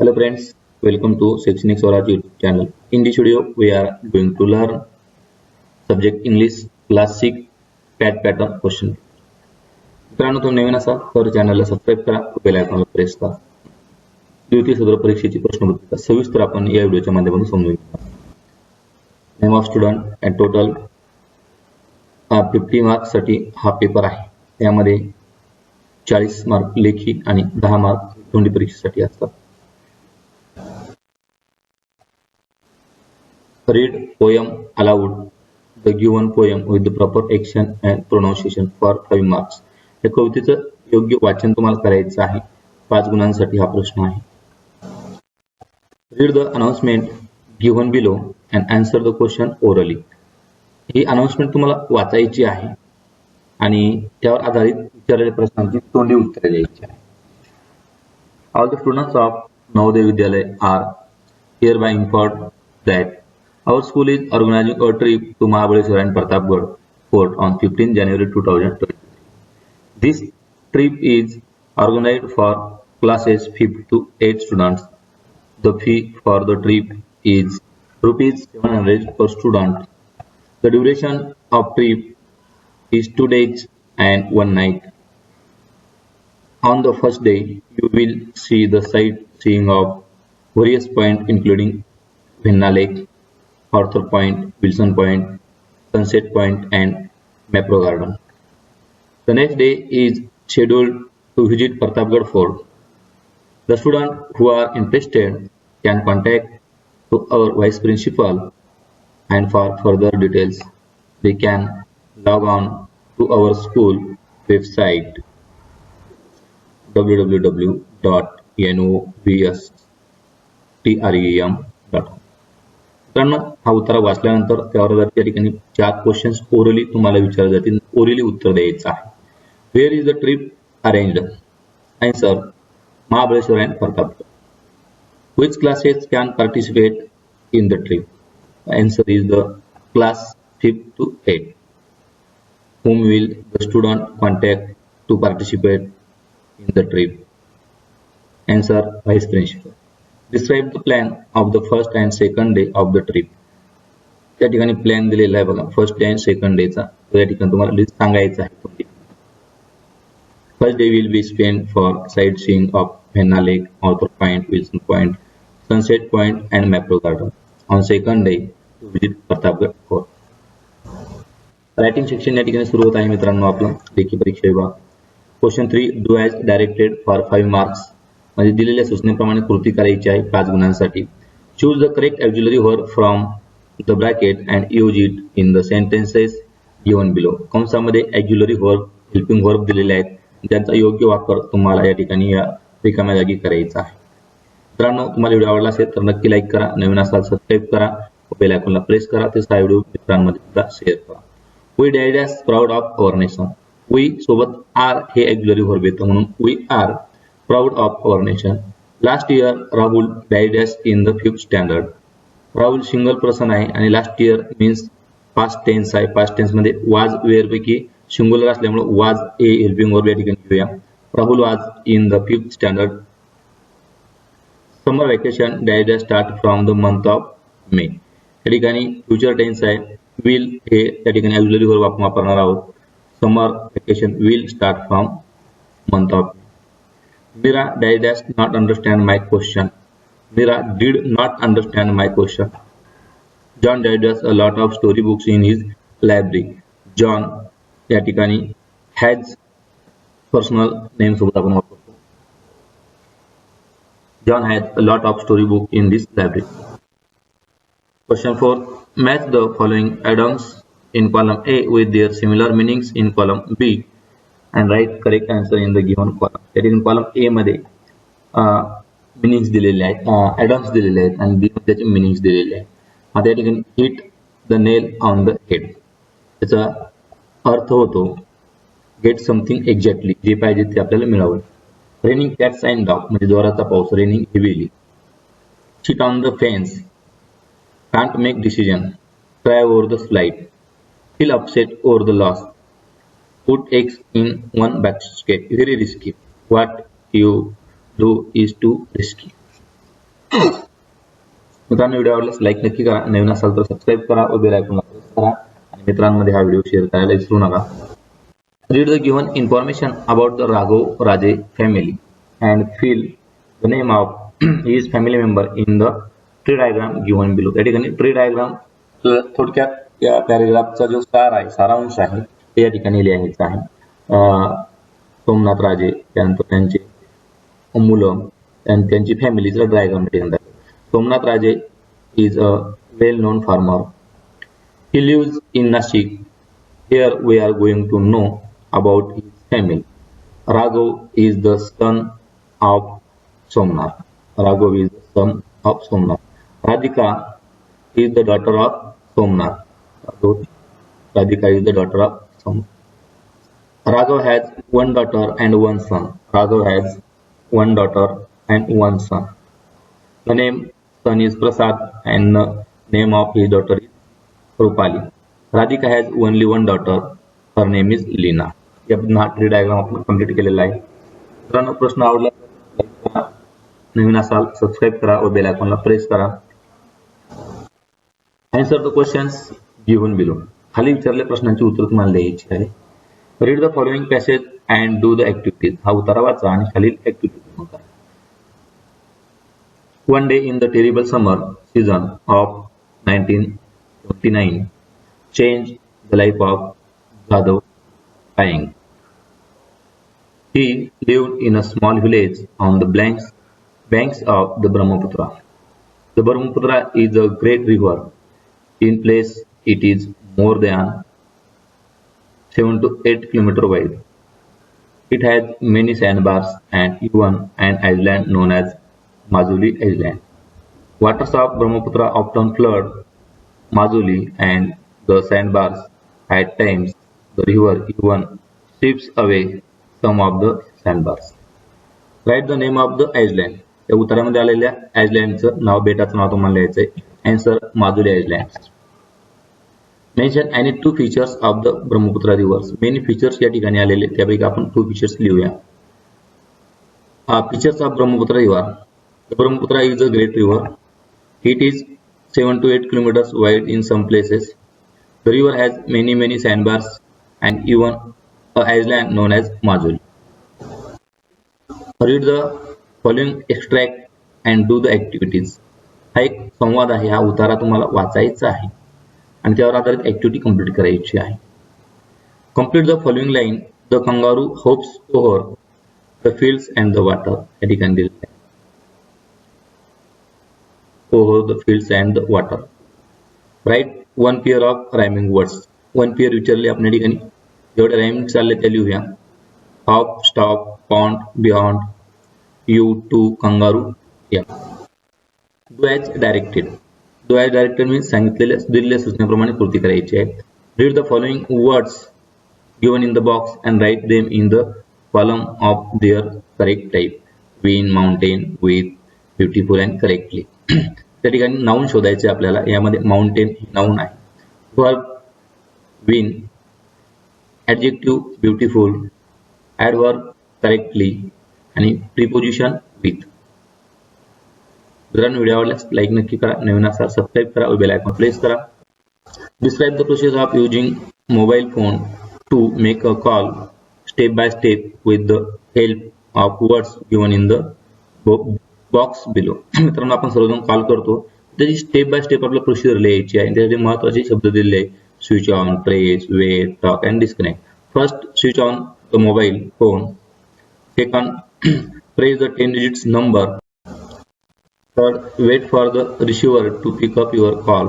Hello friends, welcome to Shaikshanik Swaraj YouTube channel. In this video, we are going to learn subject English class 6 पॅट pattern question मित्रांनो तुम्ही नवीन असाल तर चॅनलला subscribe करा bell आयकॉनला प्रेस करा. द्वितीय सदर परीक्षेची प्रश्नपत्रिका सविस्तर आपण या व्हिडिओच्या माध्यमातून समजून घेऊ name of student and total fifty मार्क्ससाठी हा पेपर आहे. त्यामध्ये चाळीस मार्क लेखी आणि दहा मार्क तोंडी परीक्षेसाठी असतात. Read poem aloud. The given poem with the proper action and pronunciation for 5 marks. या कवितेचं योग्य वाचन तुम्हाला करायचं आहे. पाच गुणांसाठी हा प्रश्न आहे. Read the announcement given below and answer the question orally he announcement तुम्हाला वाचायची आहे आणि त्यावर आधारित विचारलेल्या प्रश्नांची तोंडी उत्तरे द्यायची आहे. All the students of Navodaya Vidyalaya are hereby inform that Our school is organizing a trip to Mahabaleshwar and Pratapgarh Fort on 15 January 2023. This trip is organized for classes 5 to 8 students. The fee for the trip is rupees 700 per student. The duration of trip is 2 days and 1 night. On the first day, you will see the sightseeing of various points including Vinna Lake, Arthur Point, Wilson Point, Sunset Point, and Mapro Garden. The next day is scheduled to visit Pratapgarh Fort. The students who are interested can contact to our vice principal and for further details they can log on to our school website www.novstrem.com मित्रांनो हा उत्तर वाचल्यानंतर त्यावर जर त्या ठिकाणी चार questions orally तुम्हाला विचारले जातील ओरली उत्तर द्यायचं आहे. Where is the trip arrange नाही sir Mahabaleshwar and Pratap which classes can participate in the trip answer is the class fifth to eight whom will the student contact to participate in the trip answer vice principal describe the plan of the first and second day of the trip त्या ठिकाणी plan दिलेला आहे बघा. First day and second day चा. त्या ठिकाणी तुम्हाला list सांगायचं आहे. First day will be spend for sightseeing of Venna lake Arthur point Wilson point sunset point and Mapro garden on second day to visit Pratapgad for writing section या ठिकाणी सुरू होत आहे मित्रांनो आपलं. लेखी परीक्षे विभाग. Question three do as directed for five marks म्हणजे दिलेल्या सूचनेप्रमाणे कृती करायची आहे पाच गुणांसाठी. Choose the correct auxiliary word from the bracket and use it in the sentences given below कंसामध्ये auxiliary verb helping verb दिलेले आहेत. ज्यांचा योग्य वापर तुम्हाला या ठिकाणी या रिकाम्या जागी करायचा आहे. मित्रांनो तुम्हाला व्हिडिओ आवडला असेल तर नक्की लाईक करा. नवीन असाल सबस्क्राईब करा. बेल आयकॉनला प्रेस करा. ते हा व्हिडिओ मित्रांमध्ये सुद्धा शेअर करा. We dad proud of our nation we सोबत आर हे ॲक्झुलरी वर्ब येतं म्हणून we are proud of our nation. Last year Rahul died as in the fifth standard Rahul single person आहे आणि last year means past tense आहे. Past टेन्समध्ये was वेअरपैकी singular असल्यामुळे वाज ए हेल्पिंग वर्ब या ठिकाणी घेऊया. Rahul was in the fifth standard summer vacation died start from the month of May या ठिकाणी फ्युचर टेन्स आहे. विल हे त्या ठिकाणी ॲक्झुअली वर्ब आपण वापरणार आहोत. Summer vacation will start from month of May died not understand my question Meera did not understand my question John died a lot of story books in his library John या ठिकाणी has personal name सोबत आपण वापरतो John had a lot of storybook in this library. Question 4. Match the following items in column A with their similar meanings in column B and write correct answer in the given column त्या in column A मध्ये uh, meanings दिलेले आहेत uh, ॲडॉन्स दिलेले आहेत आणि बी मध्ये त्याचे meanings दिलेले आहेत. आता या ठिकाणी hit the nail on the head त्याचा अर्थ होतो गेट समथिंग एक्झॅक्टली जे पाहिजे ते आपल्याला मिळावं. रेनिंग कॅट्स अँड डॉग म्हणजे जोराचा पाऊस raining heavily sit on the fence can't make decision try over the slide feel upset over the loss put eggs in one basket. Very risky. What you do is too risky. मित्रांनो video आवडल्यास like नक्की करा. नवीन असाल तर subscribe करा व bell आयकॉनला प्रेस करा. आणि मित्रांमध्ये हा व्हिडिओ शेअर करायला विसरू नका. Read the given information about the Raghav Raje family and fill the name of his family member in the tree diagram given below त्या ठिकाणी ट्री डायग्राम थोडक्यात या पॅरेग्राफचा जो सार आहे सारांश आहे ते या ठिकाणी लिहायचं आहे अं, सोमनाथ राजे त्यानंतर त्यांचे मुलं आणि त्यांची फॅमिलीचं डायग्राम ठिकाणी दाखवलं. Somnath Raje is a well known farmer he lives in Nashik here we are going to know about his family Raghav is the son of Somnath Raghav is the son of Somnath Radhika is the daughter of Somnath. Radhika is the daughter of Somnath. Raghav has one daughter and one son. Raghav has one daughter and one son. The name son is Prasad and the name of his daughter is Rupali. Radhika has only one daughter. Her name is Lina. या पुन्हा tree diagram आपण complete केलेला आहे मित्रांनो प्रश्न आवडला नवीन असाल subscribe करा व बेल आयकॉनला प्रेस करा answer the questions given below खाली विचारलेल्या प्रश्नांची उत्तर तुम्हाला द्यायची आहे read the following passage and do the activities हा उतारा वाचा आणि खालील ऍक्टिव्हिटी करा one day in the terrible summer season of 1929 change the life of Jadhav Payeng he lived in a small village on the blanks banks of the Brahmaputra. The Brahmaputra is a great river. In place, it is more than 7 to 8 km wide. It has many sandbars and even an island known as Mazuli Island. Waters of Brahmaputra often flood Mazuli and the sandbars. At times, the river even sweeps away some of the sandbars. Write the name of the island. या उत्तरामध्ये आलेल्या आयसलँडचं नाव बेटाचं नाव तुम्हाला लिहायचं आहे answer Majuli island mention any two features of the Brahmaputra rivers many features या ठिकाणी आलेले त्यापैकी आपण टू फीचर्स लिहूया. Features of Brahmaputra river Brahmaputra is a great river it is seven to eight kilometres wide in some places the river has many many sandbars and even a island known as Majuli read the following extract and do the activities हा एक संवाद आहे. हा उतारा तुम्हाला वाचायचा आहे. आणि त्यावर आधारित ऍक्टिव्हिटी कंप्लीट करायची आहे. Complete the following line the kangaroo hops over the fields and the water या ठिकाणी दिलेलं आहे. Over the field and the water write one pair of rhyming words one pair विचारले आपल्या ठिकाणी. जेवढे रायमिंग चालले त्या लिहूया. Hop stop pond beyond you two kangaroo या do as directed do as सांगितलेल्या दिलेल्या सूचनेप्रमाणे कृती करायची आहे. Read the following words given in the box and write them in the column of their correct type win mountain with beautiful and correctly त्या ठिकाणी noun शोधायचे आपल्याला. यामध्ये माउंटेन नाऊन आहे. Verb win adjective beautiful adverb correctly आणि preposition with run video आवडल्यास like नक्की करा. नवीन असाल सबस्क्राईब करा व बेल आयकॉन प्रेस करा. Describe the process of using mobile phone to make a call step by step with the help of words given in the box below मित्रांनो आपण सर्वजण कॉल करतो. त्याची स्टेप बाय स्टेप आपल्याला procedure लिहायची आहे. त्यासाठी महत्त्वाचे शब्द दिलेले आहे switch on press wait talk and disconnect first switch on the mobile phone second press the ten digits number Third, wait for the receiver to pick up your call.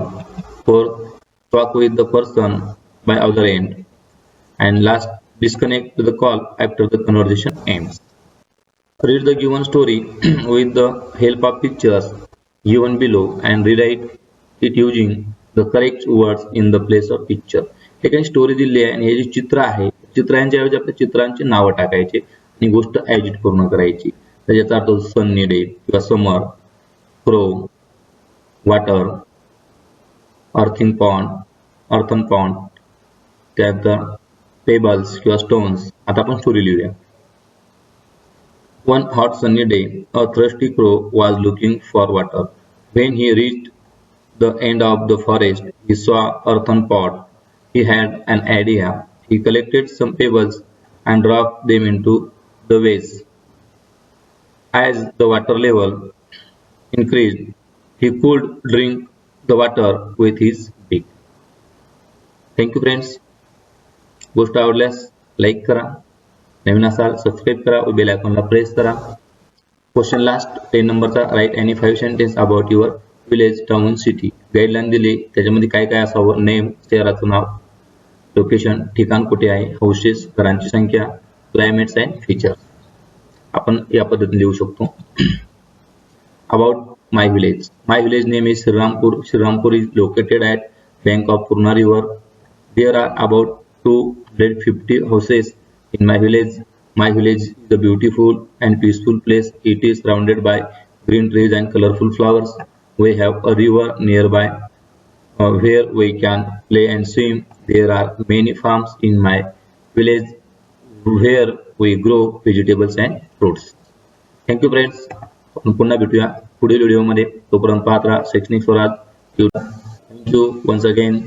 Fourth, talk with the person by other end. And last, disconnect the call after the conversation ends. Read the given story with the help of pictures given below and rewrite it using the correct words in the place of picture. हे काही story दिली आहे आणि हे जे चित्र आहे चित्रांच्या ऐवजी आपल्या चित्रांची नावं टाकायचे आणि गोष्ट ऍजिट पूर्ण करायची त्याचा अर्थ सन्नी डे किंवा summer Crow water earthen pond earthen pond त्यानंतर पेबल्स किंवा स्टोन्स आता आपण स्टोरी लिहूया One hot sunny day, a thirsty crow was looking for water. When he reached the end of the forest, he saw earthen pot. He had an idea. He collected some pebbles and dropped them into the vase. As the water level increased, he could drink the water with his beak. Thank you friends गोष्ट आवडल्यास like करा नवीन असाल subscribe करा व bell आयकॉनला press करा question last ten नंबरचा write any five sentence about your village town city guideline दिली त्याच्यामध्ये काय काय असावं नेम शहराचं नाव लोकेशन ठिकाण कुठे आहे हाऊसेस घरांची संख्या क्लायमेट्स अँड फीचर्स आपण या पद्धतीने लिहू शकतो about my village. My village name is Srirampur. Srirampur is located at bank of Purna River. There are about 250 houses in my village. My village is a beautiful and peaceful place. It is surrounded by green trees and colorful flowers. We have a river nearby uh, where we can play and swim. There are many farms in my village where we grow vegetables and fruits. Thank you friends. आपण पुन्हा भेटूया पुढील व्हिडिओमध्ये. तोपर्यंत पाहत राहा शैक्षणिक Swaraj thank you once again